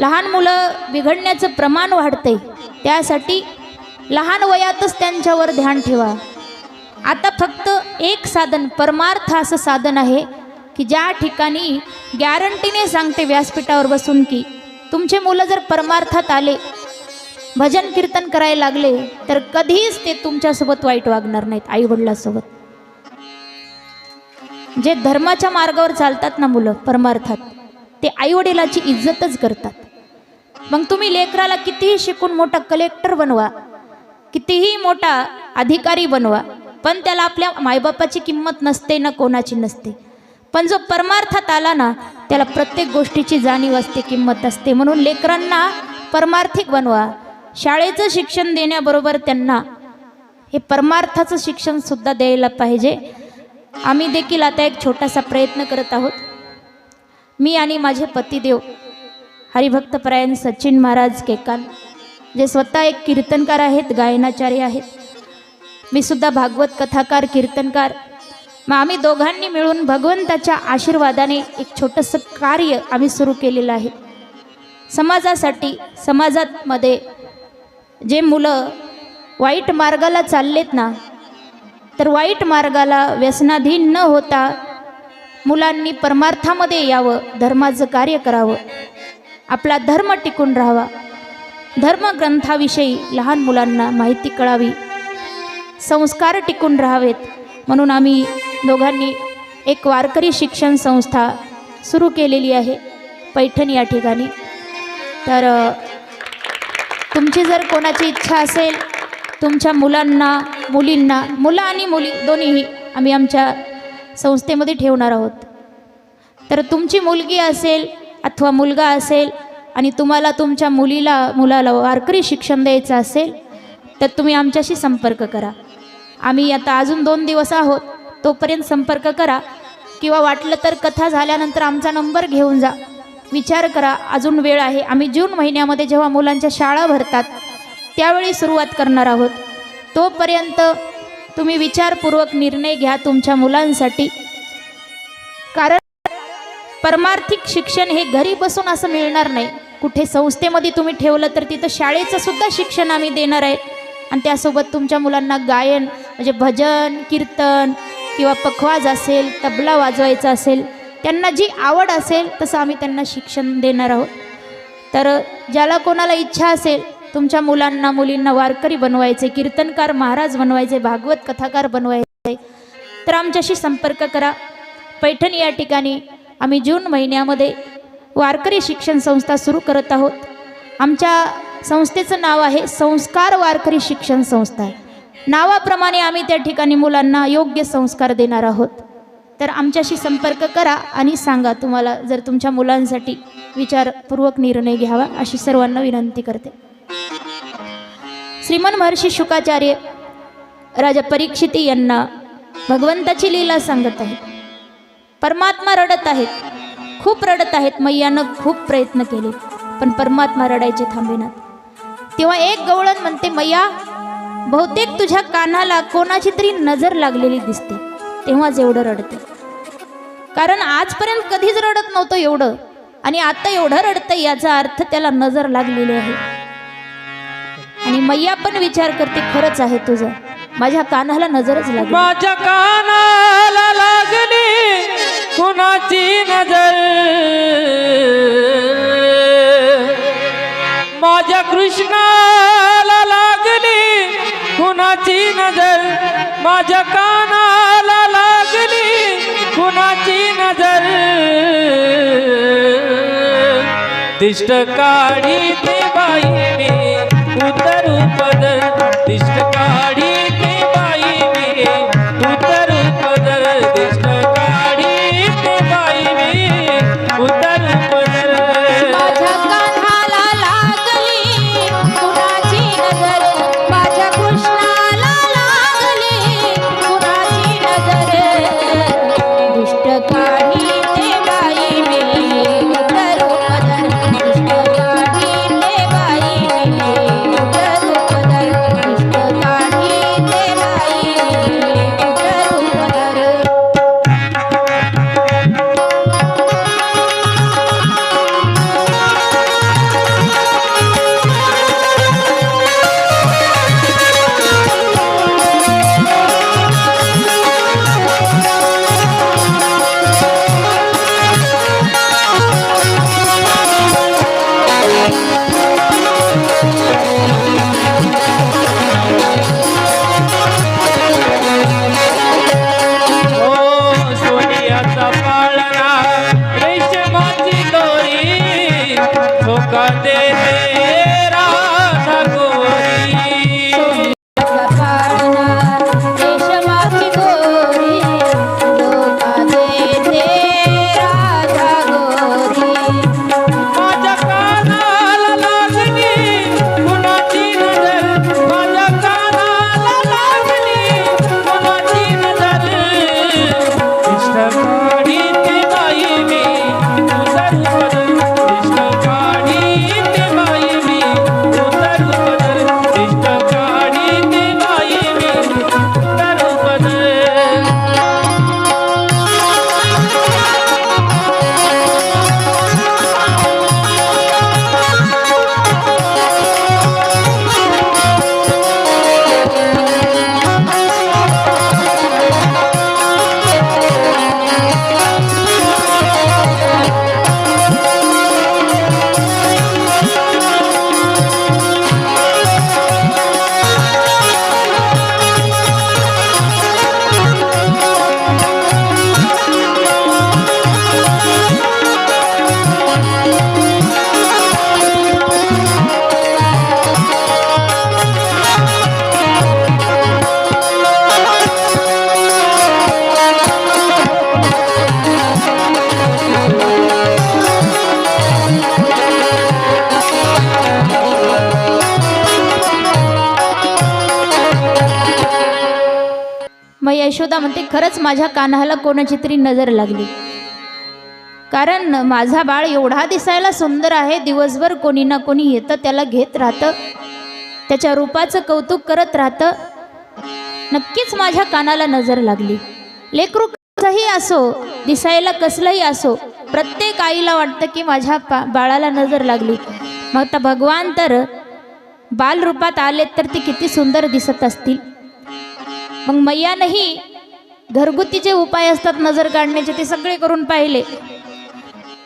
लहान मुलं बिघडण्याचं प्रमाण वाढते. त्यासाठी लहान वयातच त्यांच्यावर ध्यान ठेवा. आता फक्त एक साधन परमार्थ असं साधन आहे की ज्या ठिकाणी गॅरंटीने सांगते व्यासपीठावर बसून की तुमचे मुलं जर परमार्थात आले भजन कीर्तन करायला लागले तर कधीच ते तुमच्यासोबत वाईट वागणार नाहीत आईवडिलासोबत. जे धर्माच्या मार्गावर चालतात ना मुलं परमार्थात ते आईवडिलाची इज्जतच करतात. मग तुम्ही लेकराला कितीही शिकून मोठा कलेक्टर बनवा कितीही मोठा अधिकारी बनवा पण त्याला आपल्या मायबापाची किंमत नसते ना कोणाची नसते. पण जो परमार्थात आला ना त्याला प्रत्येक गोष्टीची जाणीव असते किंमत असते. म्हणून लेकरांना परमार्थिक बनवा. शाळेचं शिक्षण देण्याबरोबर त्यांना हे परमार्थाचं शिक्षणसुद्धा द्यायला पाहिजे. आम्ही देखील आता एक छोटासा प्रयत्न करत आहोत. मी आणि माझे पतिदेव हरिभक्तपरायण सचिन महाराज केकान जे स्वतः एक कीर्तनकार आहेत गायनाचार्य आहेत. मी सुद्धा भागवत कथाकार कीर्तनकार. मग आम्ही दोघांनी मिळून भगवंताच्या आशीर्वादाने एक छोटंसं कार्य आम्ही सुरू केलेलं आहे. समाजासाठी समाजामध्ये जे मुलं वाईट मार्गाला चाललेत ना तर वाईट मार्गाला व्यसनाधीन न होता मुलांनी परमार्थामध्ये यावं धर्माचं कार्य करावं. आपला धर्म टिकून राहावा. धर्मग्रंथाविषयी लहान मुलांना माहिती कळावी. संस्कार टिकून राहावेत. म्हणून आम्ही दोघांनी एक वारकरी शिक्षण संस्था सुरू केलेली आहे. पैठण या ठिकाणी. तर तुमची जर कोणाची इच्छा असेल तुमच्या मुलांना मुलींना मुलं आणि मुली दोन्हीही आम्ही आमच्या संस्थेमध्ये ठेवणार आहोत. तर तुमची मुलगी असेल अथवा मुलगा असेल आणि तुम्हाला तुमच्या मुलीला मुलाला वारकरी शिक्षण द्यायचं असेल तर तुम्ही आमच्याशी संपर्क करा. आम्ही आता अजून दोन दिवस आहोत तोपर्यंत संपर्क करा. किंवा वाटलं तर कथा झाल्यानंतर आमचा नंबर घेऊन जा. विचार करा अजून वेळ आहे. आम्ही जून महिन्यामध्ये जेव्हा मुलांच्या शाळा भरतात त्यावेळी सुरुवात करणार आहोत. तोपर्यंत तुम्ही विचारपूर्वक निर्णय घ्या तुमच्या मुलांसाठी. कारण परमार्थिक शिक्षण हे घरी बसून असं मिळणार नाही. कुठे संस्थेमध्ये तुम्ही ठेवलं तर तिथं शाळेचं सुद्धा शिक्षण आम्ही देणार आहे. आणि त्यासोबत तुमच्या मुलांना गायन म्हणजे भजन कीर्तन किंवा पखवाज असेल तबला वाजवायचा असेल त्यांना जी आवड असेल तसं आम्ही त्यांना शिक्षण देणार आहोत. तर ज्याला कोणाला इच्छा असेल तुमच्या मुलांना मुलींना वारकरी बनवायचे कीर्तनकार महाराज बनवायचे भागवत कथाकार बनवायचे तर आमच्याशी संपर्क करा. पैठण या ठिकाणी आम्ही जून महिन्यामध्ये वारकरी शिक्षण संस्था सुरू करत आहोत. आमच्या संस्थेचं नाव आहे संस्कार वारकरी शिक्षण संस्था. नावाप्रमाणे आम्ही त्या ठिकाणी मुलांना योग्य संस्कार देणार आहोत. तर आमच्याशी संपर्क करा आणि सांगा तुम्हाला जर तुमच्या मुलांसाठी विचारपूर्वक निर्णय घ्यावा अशी सर्वांना विनंती करते. श्रीमन महर्षी शुकाचार्य राजा परीक्षिती यांना भगवंताची लीला सांगत आहे परमात्मा रडत आहेत. खूप रडत आहेत. मैयानं खूप प्रयत्न केले पण परमात्मा रडायचे थांबेनात. तेव्हा एक गवळण म्हणते मैया बहुतेक तुझ्या कानाला कोणाची तरी नजर लागलेली दिसते. तेव्हाच एवढं रडते. कारण आजपर्यंत कधीच रडत नव्हतं एवढं. आणि आता एवढं रडतं याचा अर्थ त्याला नजर लागलेली आहे. आणि मैया पण विचार करते खरंच आहे तुझं. माझ्या कानाला नजरच लागली माझ्या कानाला कुणाची नजर? माझ्या कृष्णाला लागली कुणाची नजर? माझ्या कानाला लागली कुणाची नजर? दिष्ट काढी ते बाईने उतरू पदर. दिष्ट काढी यशोदा म्हणते खरंच माझ्या कानाला कोणाची तरी नजर लागली. कारण माझा बाळ एवढा दिसायला सुंदर आहे दिवसभर कोणी ना कोणी येतं त्याला घेत राहतं त्याच्या रूपाचं कौतुक करत राहतं. नक्कीच माझ्या कानाला नजर लागली. लेकरू कसंही असो दिसायला कसलंही असो प्रत्येक आईला वाटतं की माझ्या पा बाळाला नजर लागली. मग आता भगवान तर बालरूपात आलेत तर ते किती सुंदर दिसत असतील. मग मैयानंही घरगुती जे उपाय असतात नजर काढण्याचे ते सगळे करून पाहिले.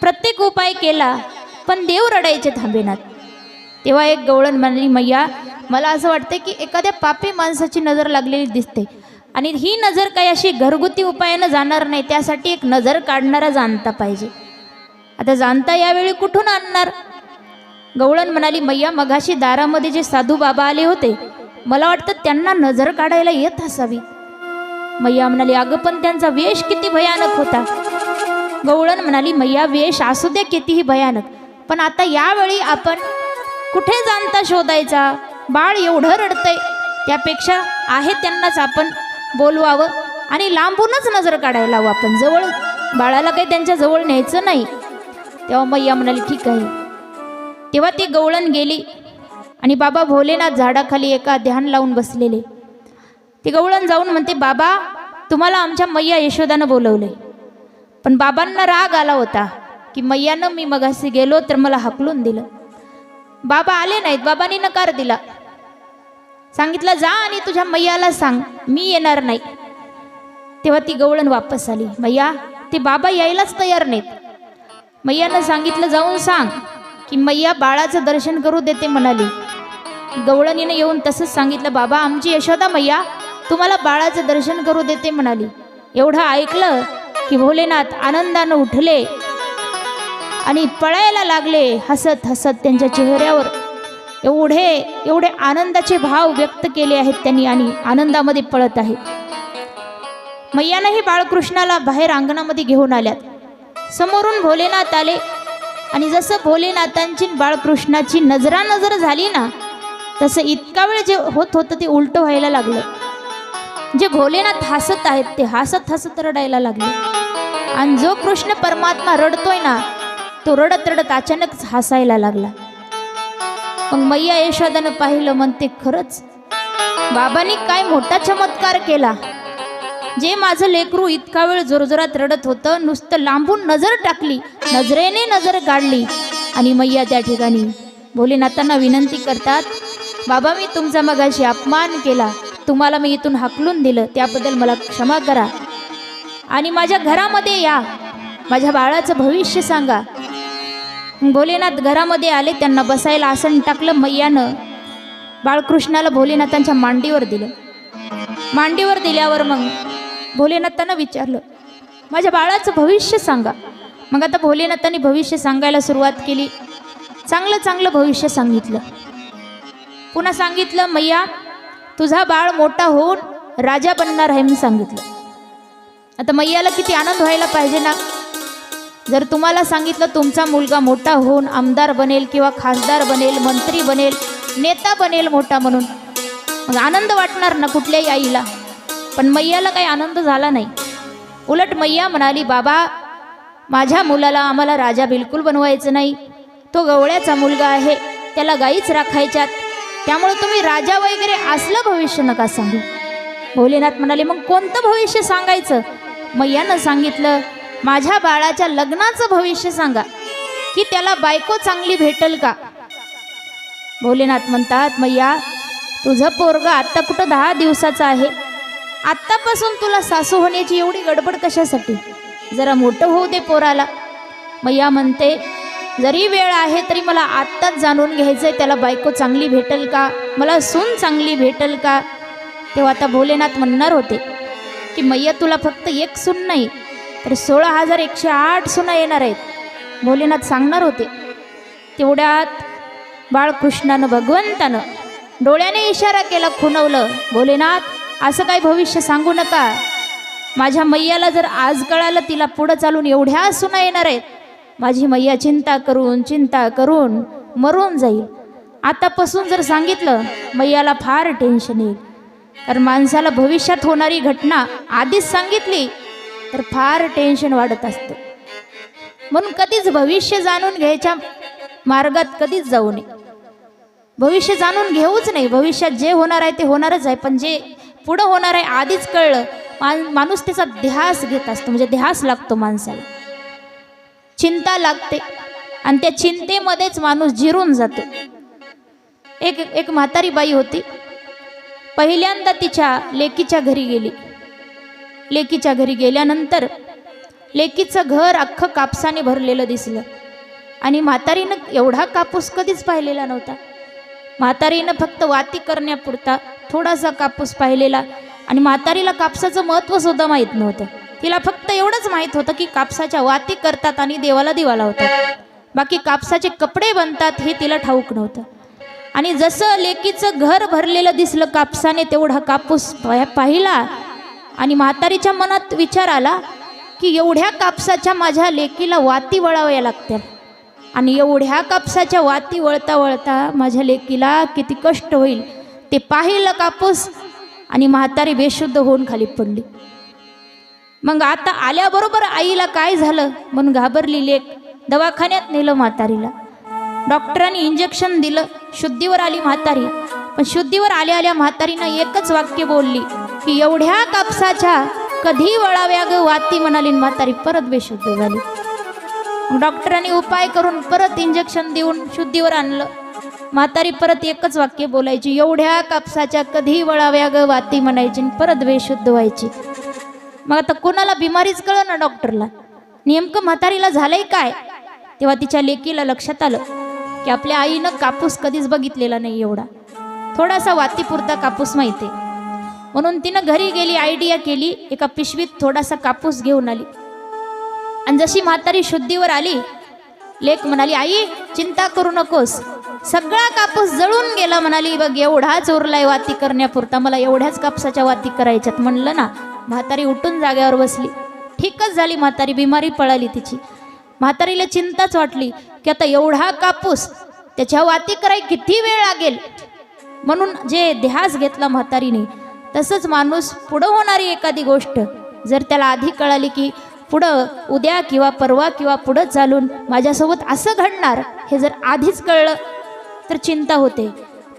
प्रत्येक उपाय केला पण देव रडायचे थांबेनात. तेव्हा एक गवळण म्हणाली मैया मला असं वाटतं की एखाद्या पापी माणसाची नजर लागलेली दिसते. आणि ही नजर काही अशी घरगुती उपायानं जाणार नाही त्यासाठी एक नजर काढणारा जाणता पाहिजे. आता जाणता यावेळी कुठून आणणार? गवळण म्हणाली मैया मघाशी दारामध्ये जे साधू बाबा आले होते मला वाटतं त्यांना नजर काढायला येत असावी. मैया म्हणाली अगं पण त्यांचा वेश किती भयानक होता. गवळण म्हणाली मैया वेश असू द्या कितीही भयानक. पण आता यावेळी आपण कुठे जाणता शोधायचा? बाळ एवढं रडतंय. त्यापेक्षा आहे त्यांनाच आपण बोलवावं आणि लांबूनच नजर काढायला हवं आपण. जवळ बाळाला काही त्यांच्या जवळ न्यायचं नाही. तेव्हा मैया म्हणाली ठीक आहे. तेव्हा ती गवळण गेली. आणि बाबा भोलेनाथ झाडाखाली एका ध्यान लावून बसलेले. ते गवळण जाऊन म्हणते बाबा तुम्हाला आमच्या मैया यशोदानं बोलवले. पण बाबांना राग आला होता की मैयानं मी मगाशी गेलो तर मला हकलून दिलं. बाबा आले नाहीत बाबांनी नकार दिला. सांगितलं जा आणि तुझ्या मैयाला सांग मी येणार नाही. तेव्हा ती गवळण वापस आली मैया ते बाबा यायलाच तयार नाहीत. मैयानं सांगितलं जाऊन सांग की मैया बाळाचं दर्शन करू देते म्हणाली. गवळणीनं येऊन तसंच सांगितलं बाबा आमची यशोदा मैया तुम्हाला बाळाचं दर्शन करू देते म्हणाली. एवढं ऐकलं की भोलेनाथ आनंदानं उठले आणि पळायला लागले हसत हसत त्यांच्या चेहऱ्यावर. एवढे एवढे आनंदाचे भाव व्यक्त केले आहेत त्यांनी आणि आनंदामध्ये पळत आहेत मैयानंही बाळकृष्णाला बाहेर अंगणामध्ये घेऊन आल्यात. समोरून भोलेनाथ आले आणि जसं भोलेनाथांची बाळकृष्णाची नजरानजर झाली ना तसं इतका वेळ जे होत होतं ते उलटं व्हायला लागलं. जे भोलेनाथ हसत आहेत ते हसत हसत रडायला लागले. आणि जो कृष्ण परमात्मा रडतोय ना तो रडत रडत अचानक हसायला लागला. मग मैया यशोदानं पाहिलं म्हणते खरंच बाबांनी काय मोठा चमत्कार केला. जे माझं लेकरू इतका वेळ जोरजोरात रडत होतं नुसतं लांबून नजर टाकली नजरेने नजर काढली. आणि मैया त्या ठिकाणी भोलेनाथांना विनंती करतात बाबा मी तुमचा मगाशी अपमान केला. तुम्हाला मी इथून हाकलून दिलं. त्याबद्दल मला क्षमा करा. आणि माझ्या घरामध्ये या. माझ्या बाळाचं भविष्य सांगा. भोलेनाथ घरामध्ये आले त्यांना बसायला आसन टाकलं मैयानं. बाळकृष्णाला भोलेनाथांच्या मांडीवर दिलं. मांडीवर दिल्यावर मग भोलेनाथांना विचारलं माझ्या बाळाचं भविष्य सांगा. मग आता भोलेनाथांनी भविष्य सांगायला सुरुवात केली. चांगलं चांगलं भविष्य सांगितलं. पुन्हा सांगितलं मैया तुझा बाळ मोठा होऊन राजा बनणार आहे मी सांगितलं. आता मैयाला किती आनंद व्हायला पाहिजे ना? जर तुम्हाला सांगितलं तुमचा मुलगा मोठा होऊन आमदार बनेल किंवा खासदार बनेल मंत्री बनेल नेता बनेल मोठा म्हणून मग आनंद वाटणार ना कुठल्याही आईला? पण मैयाला काही आनंद झाला नाही. उलट मैया म्हणाली बाबा माझ्या मुलाला आम्हाला राजा बिलकुल बनवायचं नाही. तो गवळ्याचा मुलगा आहे त्याला गाईच राखायच्यात. त्यामुळे तुम्ही राजा वगैरे असलं भविष्य नका सांगू. भोलेनाथ म्हणाले मग कोणतं भविष्य सांगायचं? मैयानं सांगितलं माझ्या बाळाच्या लग्नाचं भविष्य सांगा की त्याला बायको चांगली भेटल का? भोलेनाथ म्हणतात मैया तुझं पोरग आत्ता कुठं दहा दिवसाचं आहे? आत्तापासून तुला सासू होण्याची एवढी गडबड कशासाठी? जरा मोठं होऊ दे पोराला. मैया म्हणते जरी वेळ आहे तरी मला आत्ताच जाणून घ्यायचं आहे त्याला बायको चांगली भेटेल का? मला सून चांगली भेटेल का? तेव्हा आता भोलेनाथ म्हणणार होते की मैया तुला फक्त एक सून नाही तर सोळा हजार एकशे आठ सुना येणार आहेत. भोलेनाथ सांगणार होते. तेवढ्यात बाळकृष्णानं भगवंतानं डोळ्याने इशारा केला खुणवलं भोलेनाथ असं काही भविष्य सांगू नका. माझ्या मैयाला जर आज कळालं तिला पुढं चालून एवढ्या सुना येणार आहेत माझी मैया चिंता करून चिंता करून मरून जाईल. आतापासून जर सांगितलं मैयाला फार टेन्शन येईल. कारण माणसाला भविष्यात होणारी घटना आधीच सांगितली तर फार टेन्शन वाढत असतं. म्हणून कधीच भविष्य जाणून घ्यायच्या मार्गात कधीच जाऊ नये. भविष्य जाणून घेऊच नाही भविष्यात जे होणार आहे ते होणारच आहे पण जे पुढं होणार आहे आधीच कळलं. मान माणूस त्याचा ध्यास घेत असतो म्हणजे ध्यास लागतो माणसाला. चिंता लागते. आणि त्या चिंतेमध्येच माणूस जिरून जातो. एक एक म्हातारी बाई होती. पहिल्यांदा तिच्या लेकीच्या घरी गेली. लेकीच्या घरी गेल्यानंतर लेकीचं घर अख्खं कापसाने भरलेलं दिसलं. आणि म्हातारीनं एवढा कापूस कधीच पाहिलेला नव्हता. म्हातारीनं फक्त वाती करण्यापुरता थोडासा कापूस पाहिलेला. आणि म्हातारीला कापसाचं महत्त्वसुद्धा माहीत नव्हतं. तिला फक्त एवढंच माहीत होतं की कापसाच्या वाती करतात आणि देवाला दिवा लावतात बाकी कापसाचे कपडे बनतात हे तिला ठाऊक नव्हतं. आणि जसं लेकीचं घर भरलेलं दिसलं कापसाने तेवढा कापूस पाहिला आणि म्हातारीच्या मनात विचार आला की एवढ्या कापसाच्या माझ्या लेकीला वाती वळाव्या लागत्या. आणि एवढ्या कापसाच्या वाती वळता वळता माझ्या लेकीला किती कष्ट होईल. ते पाहिलं कापूस आणि म्हातारी बेशुद्ध होऊन खाली पडली. मग आता आल्याबरोबर आईला काय झालं? म्हणून घाबरली लेक. दवाखान्यात नेलं म्हातारीला. डॉक्टरांनी इंजेक्शन दिलं. शुद्धीवर आली म्हातारी. पण शुद्धीवर आल्या आल्या म्हातारीनं एकच वाक्य बोलली की एवढ्या कापसाच्या कधी वळाव्या ग वाती म्हणाली म्हातारी. परत बेशुद्ध झाली. डॉक्टरांनी उपाय करून परत इंजेक्शन देऊन शुद्धीवर आणलं. म्हातारी परत एकच वाक्य बोलायची एवढ्या कापसाच्या कधी वळाव्या ग वाती म्हणायची परत बेशुद्ध व्हायची. मग आता कोणाला बिमारीच कळलं ना डॉक्टरला? नेमकं म्हातारीला झालंय काय? तेव्हा तिच्या लेकीला लक्षात आलं की आपल्या आईनं कापूस कधीच बघितलेला नाही एवढा. थोडासा वातीपुरता कापूस माहिती आहे. म्हणून तिनं घरी गेली आयडिया केली एका पिशवीत थोडासा कापूस घेऊन आली. आणि जशी म्हातारी शुद्धीवर आली लेक म्हणाली आई चिंता करू नकोस. सगळा कापूस जळून गेला म्हणाली बघ एवढाच उरलाय वाती करण्यापुरता. मला एवढ्याच कापसाच्या वाती करायच्यात म्हणलं ना म्हातारी उठून जाग्यावर बसली. ठीकच झाली म्हातारी बिमारी पळाली तिची. म्हातारीला चिंताच वाटली की आता एवढा कापूस त्याच्या वाती कराय किती वेळ लागेल? म्हणून जे ध्यास घेतला म्हातारीने तसंच माणूस पुढं होणारी एखादी गोष्ट जर त्याला आधी कळाली की पुढं उद्या किंवा परवा किंवा पुढं चालून माझ्यासोबत असं घडणार हे जर आधीच कळलं तर चिंता होते.